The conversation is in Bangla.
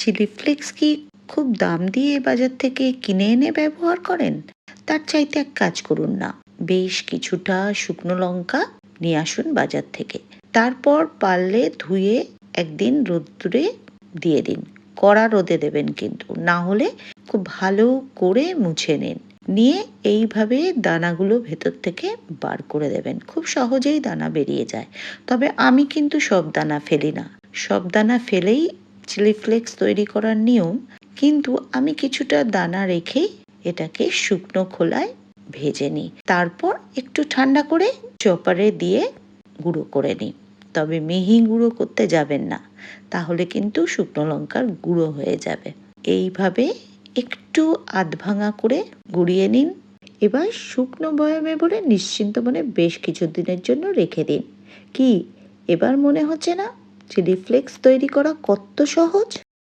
চিলি ফ্লেক্স কি খুব দাম দিয়ে বাজার থেকে কিনে এনে ব্যবহার করেন? তার চাইতে এক কাজ করুন না। বেশ কিছুটা শুকনো লঙ্কা নিয়ে আসুন বাজার থেকে। তারপর পারলে ধুয়ে একদিন রোদ্দুরে দিয়ে দিন। কড়া রোদে দেবেন কিন্তু, না হলে খুব ভালো করে মুছে নিন। নিয়ে এইভাবে দানাগুলো ভেতর থেকে বার করে দেবেন। খুব সহজেই দানা বেরিয়ে যায়। তবে আমি কিন্তু সব দানা ফেলি না। সব দানা ফেলেই চিলি ফ্লেক্স তৈরি করার নিয়ম, কিন্তু আমি কিছুটা দানা রেখেই এটাকে শুকনো খোলায় ভেজে নিই। তারপর একটু ঠান্ডা করে চপারে দিয়ে গুঁড়ো করে নিই। তবে মিহি গুঁড়ো করতে যাবেন না, তাহলে কিন্তু শুকনো লঙ্কার গুঁড়ো হয়ে যাবে। এইভাবে একটু আধ ভাঙা করে গুঁড়িয়ে নিন। এবার শুকনো বয়ামে ভরে নিশ্চিন্ত মনে বেশ কিছু দিনের জন্য রেখে দিন। কি? এবার মনে হচ্ছে না? চিলি ফ্লেক্স তৈরি করা কত সহজ।